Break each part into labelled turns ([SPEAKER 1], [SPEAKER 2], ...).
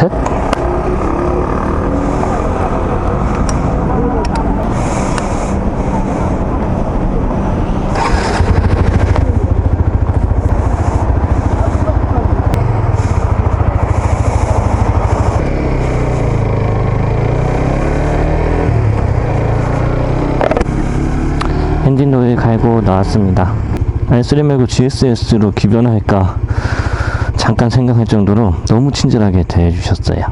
[SPEAKER 1] 셋. 엔진 오일 갈고 나왔습니다. i3 말고 GSS로 기변할까 잠깐 생각할 정도로 너무 친절하게 대해주셨어요.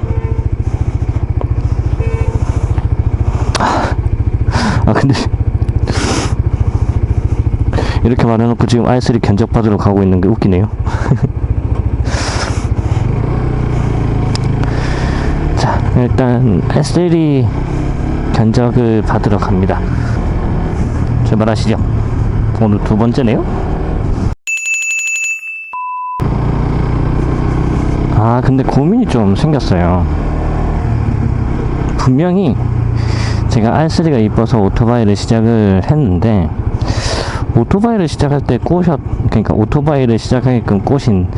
[SPEAKER 1] 아 근데 이렇게 말해놓고 지금 i3 견적받으러 가고 있는 게 웃기네요. 자 일단 i3 견적을 받으러 갑니다. 출발하시죠. 오늘 두 번째네요. 아, 근데 고민이 좀 생겼어요. 분명히 제가 R3가 이뻐서 오토바이를 시작을 했는데, 오토바이를 시작할 때 꼬셨, 그러니까 오토바이를 시작하게끔 꼬신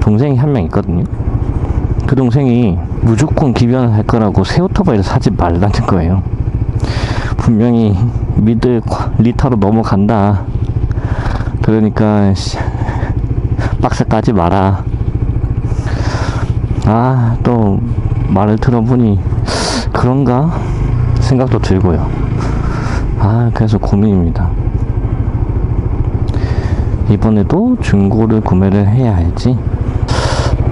[SPEAKER 1] 동생이 한 명 있거든요. 그 동생이 무조건 기변을 할 거라고 새 오토바이를 사지 말라는 거예요. 분명히 미드 리터로 넘어간다. 그러니까 씨, 박스 까지 마라. 아, 또 말을 들어보니 그런가 생각도 들고요. 아, 그래서 고민입니다. 이번에도 중고를 구매를 해야 할지.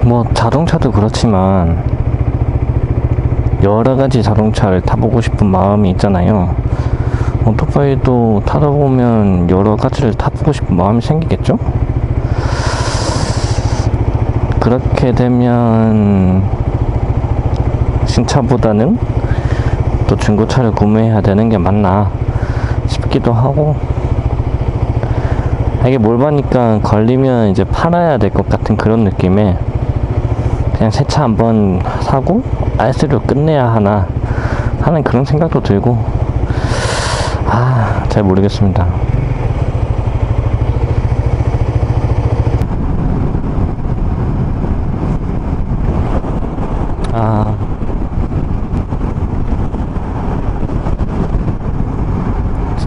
[SPEAKER 1] 뭐 자동차도 그렇지만 여러 가지 자동차를 타보고 싶은 마음이 있잖아요. 오토바이도 타다 보면 여러 가지를 타보고 싶은 마음이 생기겠죠? 그렇게 되면 신차보다는 또 중고차를 구매해야 되는 게 맞나 싶기도 하고. 이게 뭘 봐니까 걸리면 이제 팔아야 될 것 같은 그런 느낌에 그냥 새 차 한번 사고 알스로 끝내야 하나 하는 그런 생각도 들고. 아 잘 모르겠습니다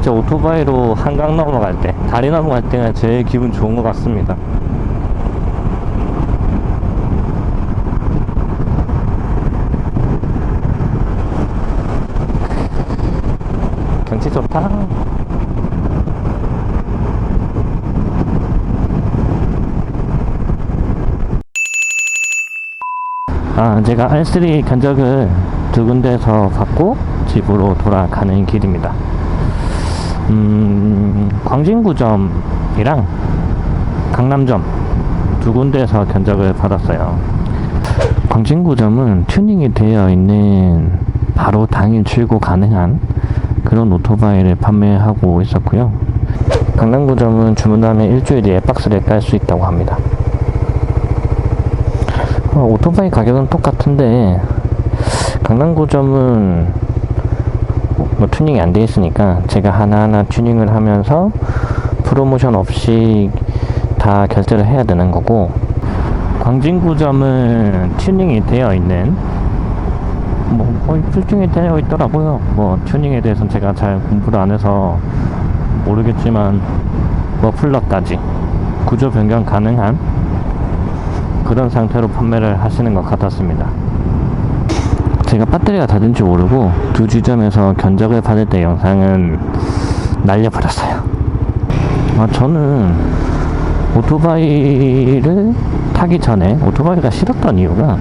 [SPEAKER 1] 진짜 오토바이로 한강 넘어갈 때 다리 넘어갈 때가 제일 기분 좋은 것 같습니다 경치 좋다. 아, 제가 R3 견적을 두 군데서 받고 집으로 돌아가는 길입니다. 음, 광진구점이랑 강남점 두 군데에서 견적을 받았어요. 광진구점은 튜닝이 되어 있는 바로 당일 출고 가능한 그런 오토바이를 판매하고 있었고요. 강남구점은 주문하면 일주일 뒤에 박스를 깔 수 있다고 합니다. 어, 오토바이 가격은 똑같은데 강남구점은 뭐 튜닝이 안 돼 있으니까 제가 하나하나 튜닝을 하면서 프로모션 없이 다 결제를 해야 되는 거고 광진구점은 튜닝이 되어 있는 뭐 거의 출중이 되어 있더라고요. 뭐 튜닝에 대해서는 제가 잘 공부를 안 해서 모르겠지만 머플러까지 구조 변경 가능한 그런 상태로 판매를 하시는 것 같았습니다. 제가 배터리가 닫은지 모르고 두 지점에서 견적을 받을 때 영상은 날려버렸어요. 아, 저는 오토바이를 타기 전에 오토바이가 싫었던 이유가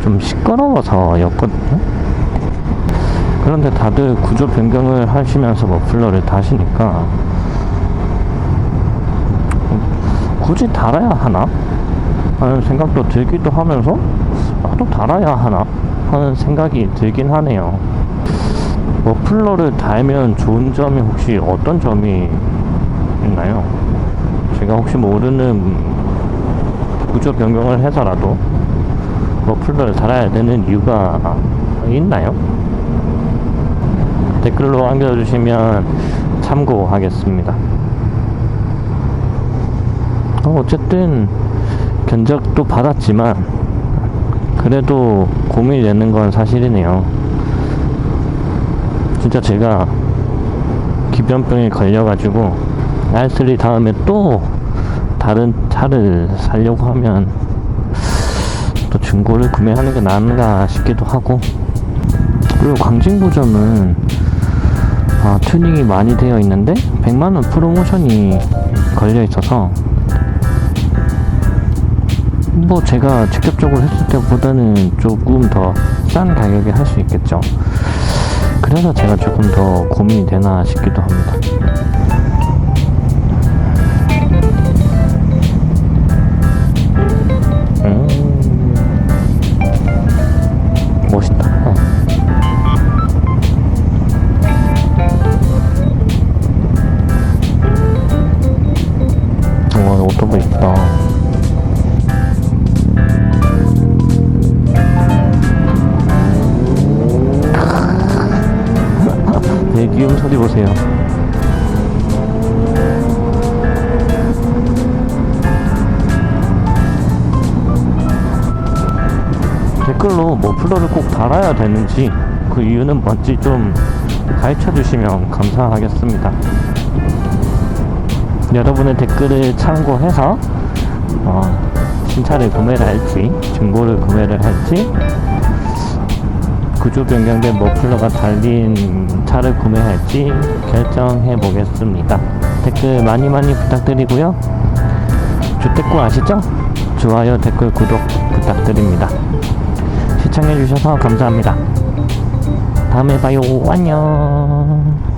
[SPEAKER 1] 좀 시끄러워서였거든요. 그런데 다들 구조 변경을 하시면서 머플러를 다시니까 굳이 달아야 하나? 하는 생각도 들기도 하면서 나도 달아야 하나? 하는 생각이 들긴 하네요. 머플러를 달면 좋은 점이 혹시 어떤 점이 있나요? 제가 혹시 모르는 구조 변경을 해서라도 머플러를 달아야 되는 이유가 있나요? 댓글로 남겨주시면 참고하겠습니다. 어, 어쨌든 견적도 받았지만 그래도 고민이 되는 건 사실이네요. 진짜 제가 기변병에 걸려가지고 R3 다음에 또 다른 차를 사려고 하면 또 중고를 구매하는 게 나은가 싶기도 하고 그리고 광진구점은 아, 튜닝이 많이 되어 있는데 100만원 프로모션이 걸려 있어서 뭐 제가 직접적으로 했을 때보다는 조금 더 싼 가격에 할 수 있겠죠. 그래서 제가 조금 더 고민이 되나 싶기도 합니다. 배기음 소리 보세요. 댓글로 머플러를 꼭 달아야 되는지 그 이유는 뭔지 좀 가르쳐 주시면 감사하겠습니다. 여러분의 댓글을 참고해서 어, 신차를 구매를 할지 중고를 구매를 할지 구조 변경된 머플러가 달린 차를 구매할지 결정해 보겠습니다. 댓글 많이 많이 부탁드리고요. 주택구 아시죠? 좋아요, 댓글, 구독 부탁드립니다. 시청해 주셔서 감사합니다. 다음에 봐요. 안녕.